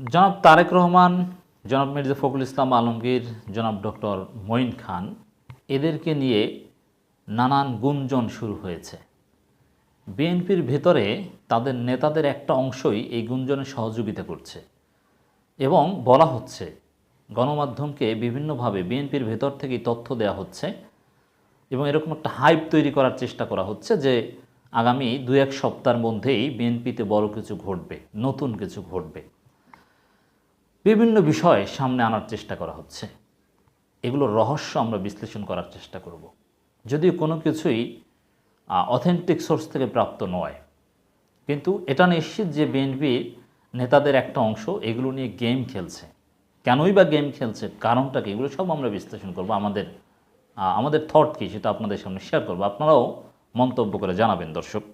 জনাব তারেক রহমান, জনাব মির্জা ফখরুল ইসলাম আলমগীর, জনাব ডক্টর মঈন খান, এদেরকে নিয়ে নানান গুঞ্জন শুরু হয়েছে। বিএনপির ভেতরে তাদের নেতাদের একটা অংশই এই গুঞ্জনে সহযোগিতা করছে এবং বলা হচ্ছে গণমাধ্যমকে বিভিন্নভাবে বিএনপির ভেতর থেকেই তথ্য দেওয়া হচ্ছে এবং এরকম একটা হাইপ তৈরি করার চেষ্টা করা হচ্ছে যে আগামী দু এক সপ্তাহের মধ্যেই বিএনপিতে বড় কিছু ঘটবে, নতুন কিছু ঘটবে। বিভিন্ন বিষয় সামনে আনার চেষ্টা করা হচ্ছে। এগুলোর রহস্য আমরা বিশ্লেষণ করার চেষ্টা করব। যদিও কোনো কিছুই অথেন্টিক সোর্স থেকে প্রাপ্ত নয়। কিন্তু এটা নিশ্চিত যে বিএনপি নেতাদের একটা অংশ এগুলো নিয়ে গেম খেলছে। কেনই বা গেম খেলছে, কারণটা কি, এগুলো সব আমরা বিশ্লেষণ করব। আমাদের আমাদের থট কি, সেটা আপনাদের সামনে শেয়ার করব। আপনারাও মন্তব্য করে জানাবেন, দর্শক।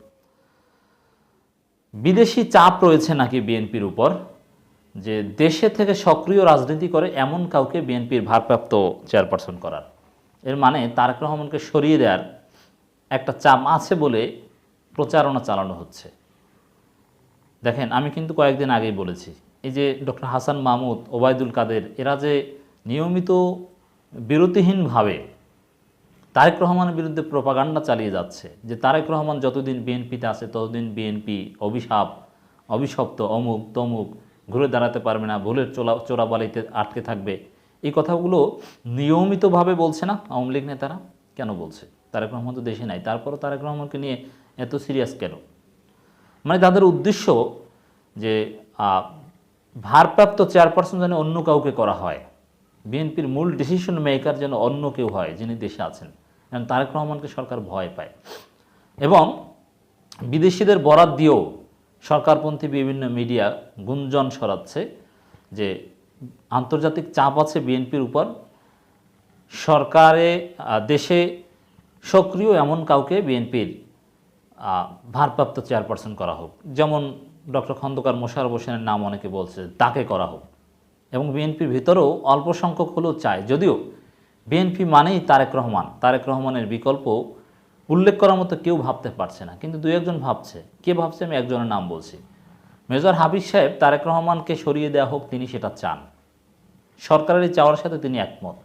বিদেশি চাপ রয়েছে নাকি বিএনপির উপর? যে দেশে থেকে সক্রিয় রাজনীতি করে এমন কাউকে বিএনপির ভারপ্রাপ্ত চেয়ারপারসন করার। এর মানে তারেক রহমানকে সরিয়ে দেওয়ার একটা চাপ আছে বলে প্রচারণা চালানো হচ্ছে। দেখেন, আমি কিন্তু কয়েকদিন আগেই বলেছি, এই যে ডক্টর হাসান মাহমুদ, ওবায়দুল কাদের, এরা যে নিয়মিত বিরতিহীনভাবে তারেক রহমানের বিরুদ্ধে প্রপাগান্ডা চালিয়ে যাচ্ছে, যে তারেক রহমান যতদিন বিএনপিতে আছে, ততদিন বিএনপি, অভিশাপ, অভিশপ্ত, অমুক, তমুক ঘুরে দাঁড়াতে পারবে না, ভুলের চোলা, চোরাবালিতে আটকে থাকবে। এই কথাগুলো নিয়মিতভাবে বলছে না আওয়ামী লীগ নেতারা? কেন বলছে? তারেক রহমান তো দেশে নাই। তারপরও তারেক রহমানকে নিয়ে এত সিরিয়াস কেন? মানে তাদের উদ্দেশ্য যে ভারপ্রাপ্ত চেয়ারপারসন যেন অন্য কাউকে করা হয়, বিএনপির মূল ডিসিশন মেকার যেন অন্য কেউ হয়, যিনি দেশে আছেন। কারণ তারেক রহমানকে সরকার ভয় পায়। এবং বিদেশিদের বরাত দিয়েও সরকারপন্থী বিভিন্ন মিডিয়া গুঞ্জন সরাচ্ছে যে আন্তর্জাতিক চাপ আছে বিএনপির উপর। সরকারে দেশে সক্রিয় এমন কাউকে বিএনপির ভারপ্রাপ্ত চেয়ারপারসন করা হোক। যেমন ডক্টর খন্দকার মোশাররফ হোসেনের নাম অনেকে বলছে তাকে করা হোক। এবং বিএনপির ভিতরেও অল্প সংখ্যক হলেও চায়। যদিও বিএনপি মানেই তারেক রহমান। তারেক রহমানের বিকল্প উল্লেখ করার মতো কেউ ভাবতে পারছে না, কিন্তু দু একজন ভাবছে। কে ভাবছে আমি একজনের নাম বলছি। মেজর হাবিজ সাহেব তারেক রহমানকে সরিয়ে দেওয়া হোক, তিনি সেটা চান। সরকারের চাওয়ার সাথে তিনি একমত।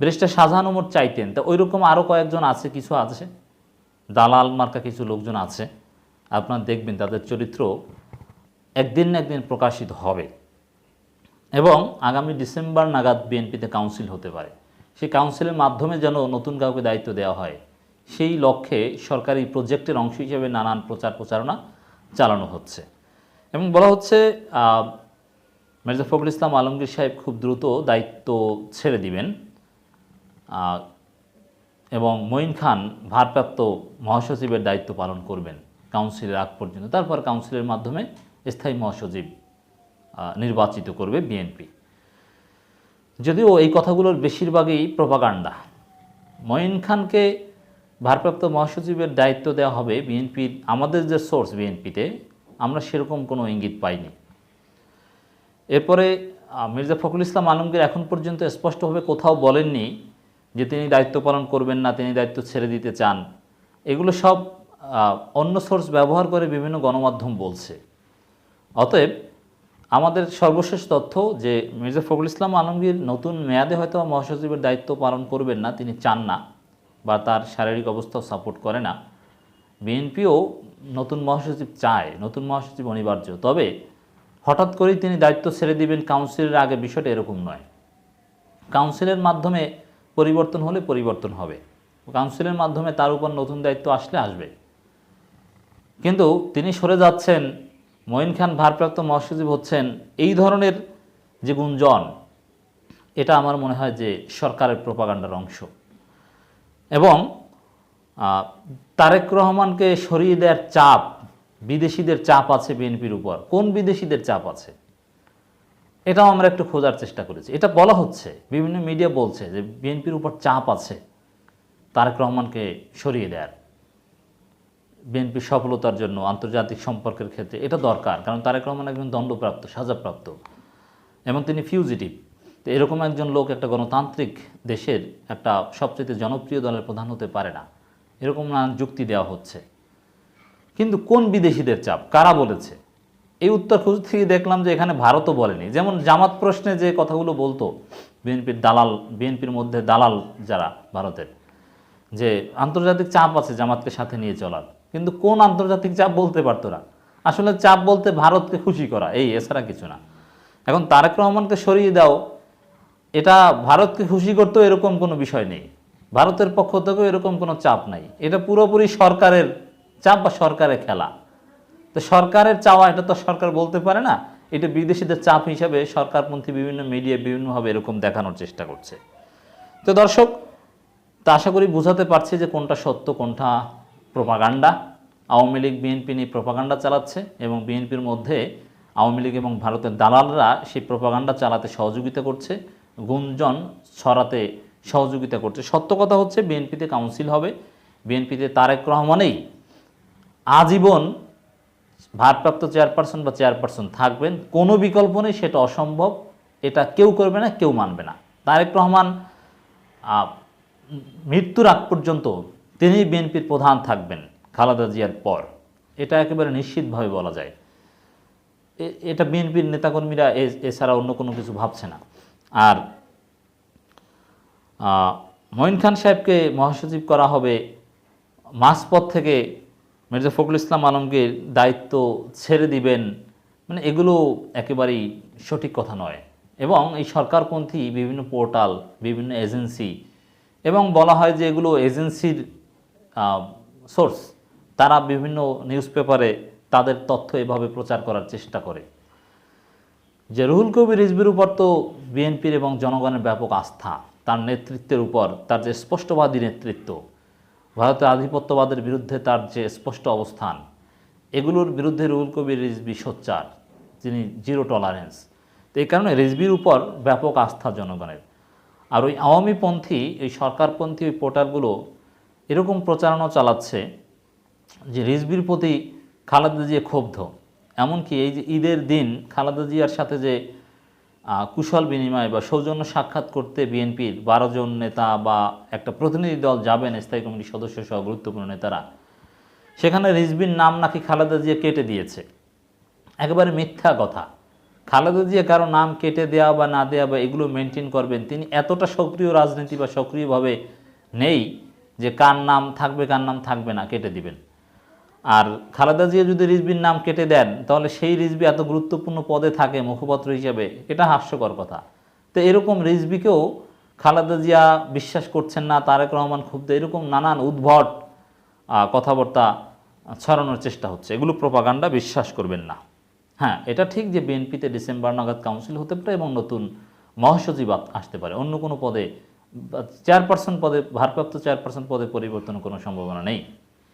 ব্যারিস্টার শাহজাহান ওমর চাইতেন, তো ওই রকম আরও কয়েকজন আছে, কিছু আছে? দালাল মার্কা কিছু লোকজন আছে। আপনারা দেখবেন তাদের চরিত্র একদিন না একদিন প্রকাশিত হবে। এবং আগামী ডিসেম্বর নাগাদ বিএনপিতে কাউন্সিল হতে পারে। সেই কাউন্সিলের মাধ্যমে যেন নতুন কাউকে দায়িত্ব দেওয়া হয়। সেই লক্ষ্যে সরকারি প্রজেক্টের অংশ হিসেবে নানান প্রচার প্রচারণা চালানো হচ্ছে। এবং বলা হচ্ছে মির্জা ফখরুল ইসলাম আলমগীর সাহেব খুব দ্রুত দায়িত্ব ছেড়ে দিবেন। এবং মঈন খান ভারপ্রাপ্ত মহাসচিবের দায়িত্ব পালন করবেন কাউন্সিলের আগ পর্যন্ত। তারপর কাউন্সিলের মাধ্যমে স্থায়ী মহাসচিব নির্বাচিত করবে বিএনপি। যদিও এই কথাগুলোর বেশিরভাগই প্রপাগান্ডা। মঈন খানকে ভারপ্রাপ্ত মহাসচিবের দায়িত্ব দেওয়া হবে বিএনপির আমাদের যে সোর্স বিএনপিতে, আমরা সেরকম কোনো ইঙ্গিত পাইনি। এরপরে মির্জা ফখরুল ইসলাম আলমগীর এখন পর্যন্ত স্পষ্টভাবে কোথাও বলেননি যে তিনি দায়িত্ব পালন করবেন না, তিনি দায়িত্ব ছেড়ে দিতে চান। এগুলো সব অন্য সোর্স ব্যবহার করে বিভিন্ন গণমাধ্যম বলছে। অতএব, আমাদের সর্বশেষ তথ্য যে মির্জা ফখরুল ইসলাম আলমগীর নতুন মেয়াদে হয়তো মহাসচিবের দায়িত্ব পালন করবেন না, তিনি চান না। বা তার শারীরিক অবস্থাও সাপোর্ট করে না। বিএনপিও নতুন মহাসচিব চায়, নতুন মহাসচিব অনিবার্য। তবে হঠাৎ করেই তিনি দায়িত্ব ছেড়ে দিবেন কাউন্সিলের আগে বিষয়টা এরকম নয়। কাউন্সিলের মাধ্যমে পরিবর্তন হলে পরিবর্তন হবে। কাউন্সিলের মাধ্যমে তার উপর নতুন দায়িত্ব আসলে আসবে। কিন্তু তিনি সরে যাচ্ছেন, মঈন খান ভারপ্রাপ্ত মহাসচিব হচ্ছেন, এই ধরনের যে গুঞ্জন, এটা আমার মনে হয় যে সরকারের প্রপাগান্ডার অংশ। এবং তারেক রহমানকে সরিয়ে দেওয়ার চাপ, বিদেশিদের চাপ আছে বিএনপির উপর। কোন বিদেশিদের চাপ আছে? এটাও আমরা একটু খোঁজার চেষ্টা করেছি। এটা বলা হচ্ছে, বিভিন্ন মিডিয়া বলছে যে বিএনপির উপর চাপ আছে তারেক রহমানকে সরিয়ে দেওয়ার। বিএনপির সফলতার জন্য আন্তর্জাতিক সম্পর্কের ক্ষেত্রে এটা দরকার, কারণ তারেক রহমান একজন দণ্ডপ্রাপ্ত, সাজাপ্রাপ্ত এবং তিনি ফিউজিটিভ তো এরকম একজন লোক একটা গণতান্ত্রিক দেশের একটা সবচেয়ে জনপ্রিয় দলের প্রধান হতে পারে না। এরকম নানান যুক্তি দেওয়া হচ্ছে। কিন্তু কোন বিদেশিদের চাপ? কারা বলেছে? এই উত্তর খুঁজ থেকে দেখলাম যে এখানে ভারতও বলেনি। যেমন জামাত প্রশ্নে যে কথাগুলো বলতো বিএনপির দালাল, বিএনপির মধ্যে দালাল যারা ভারতের, যে আন্তর্জাতিক চাপ আছে জামাতকে সাথে নিয়ে চলার। কিন্তু কোন আন্তর্জাতিক চাপ বলতে পারতো না। আসলে চাপ বলতে ভারতকে খুশি করা, এই এছাড়া কিছু না। এখন তারেক রহমানকে সরিয়ে দাও এটা ভারতকে খুশি করতেও এরকম কোনো বিষয় নেই। ভারতের পক্ষ থেকেও এরকম কোনো চাপ নাই। এটা পুরোপুরি সরকারের চাপ বা সরকারের খেলা। তো সরকারের চাওয়া, এটা তো সরকার বলতে পারে না, এটা বিদেশিদের চাপ হিসাবে সরকারপন্থী বিভিন্ন মিডিয়া বিভিন্নভাবে এরকম দেখানোর চেষ্টা করছে। তো দর্শক, তা আশা করি বোঝাতে পারছি যে কোনটা সত্য, কোনটা প্রপাগান্ডা আওয়ামী লীগ, বিএনপি নিয়ে প্রপাগান্ডা চালাচ্ছে এবং বিএনপির মধ্যে আওয়ামী লীগ এবং ভারতের দালালরা সেই প্রপাগান্ডা চালাতে সহযোগিতা করছে। গুঞ্জন ছড়াতে সহযোগিতা করছে। সত্য কথা হচ্ছে, বিএনপিতে কাউন্সিল হবে। বিএনপিতে তারেক রহমানেই আজীবন ভারপ্রাপ্ত চেয়ারপারসন বা চেয়ারপারসন থাকবেন। কোনো বিকল্প নেই, সেটা অসম্ভব। এটা কেউ করবে না, কেউ মানবে না। তারেক রহমান মৃত্যুর আগ পর্যন্ত তিনি বিএনপির প্রধান থাকবেন খালেদা জিয়ার পর। এটা একেবারে নিশ্চিতভাবে বলা যায়। এটা বিএনপির নেতাকর্মীরা এছাড়া অন্য কোনো কিছু ভাবছে না। আর মঈন খান সাহেবকে মহাসচিব করা হবে মাঝপথ থেকে মির্জা ফখরুল ইসলাম আলমগীর দায়িত্ব ছেড়ে দিবেন মানে এগুলো একেবারেই সঠিক কথা নয়। এবং এই সরকারপন্থী বিভিন্ন পোর্টাল, বিভিন্ন এজেন্সি এবং বলা হয় যে এগুলো এজেন্সির সোর্স, তারা বিভিন্ন নিউজ পেপারে তাদের তথ্য এভাবে প্রচার করার চেষ্টা করে। যে রুহুল কবির রিজবির উপর তো বিএনপির এবং জনগণের ব্যাপক আস্থা, তার নেতৃত্বের উপর, তার যে স্পষ্টবাদী নেতৃত্ব, ভারতের আধিপত্যবাদের বিরুদ্ধে তার যে স্পষ্ট অবস্থান, এগুলোর বিরুদ্ধে রুহুল কবির রিজবি সোচ্চার তিনি জিরো টলারেন্স। তো এই কারণে রিজবির উপর ব্যাপক আস্থা জনগণের। আর ওই আওয়ামীপন্থী, এই সরকারপন্থী ওই পোর্টালগুলো এরকম প্রচারণা চালাচ্ছে যে রিজবির প্রতি খালেদা জিয়া ক্ষুব্ধ। এমনকি এই যে ঈদের দিন খালেদা জিয়ার সাথে যে কুশল বিনিময় বা সৌজন্য সাক্ষাৎ করতে বিএনপির বারো জন নেতা বা একটা প্রতিনিধি দল যাবেন স্থায়ী কমিটির সদস্য সহ গুরুত্বপূর্ণ নেতারা, সেখানে রিজবির নাম নাকি খালেদা জিয়া কেটে দিয়েছে। একেবারে মিথ্যা কথা। খালেদা জিয়া কারও নাম কেটে দেওয়া বা না দেওয়া বা এগুলো মেনটেন করবেন, তিনি এতটা সক্রিয় রাজনীতি বা সক্রিয়ভাবে নেই যে কার নাম থাকবে, কার নাম থাকবে না, কেটে দিবেন। আর খালেদা জিয়া যদি রিজবির নাম কেটে দেন, তাহলে সেই রিজবি এত গুরুত্বপূর্ণ পদে থাকে মুখপাত্র হিসেবে, এটা হাস্যকর কথা। তো এরকম রিজবিকেও খালেদা জিয়া বিশ্বাস করছেন না, তারেক রহমান ক্ষুব্ধ, এরকম নানান উদ্ভট কথাবার্তা ছড়ানোর চেষ্টা হচ্ছে। এগুলো প্রপাগান্ডা বিশ্বাস করবেন না। হ্যাঁ এটা ঠিক যে বিএনপিতে ডিসেম্বর নাগাদ কাউন্সিল হতে পারে এবং নতুন মহাসচিব আসতে পারে। অন্য কোনো পদে চেয়ারপারসন পদে, ভারপ্রাপ্ত চেয়ারপারসন পদে পরিবর্তনের কোনো সম্ভাবনা নেই।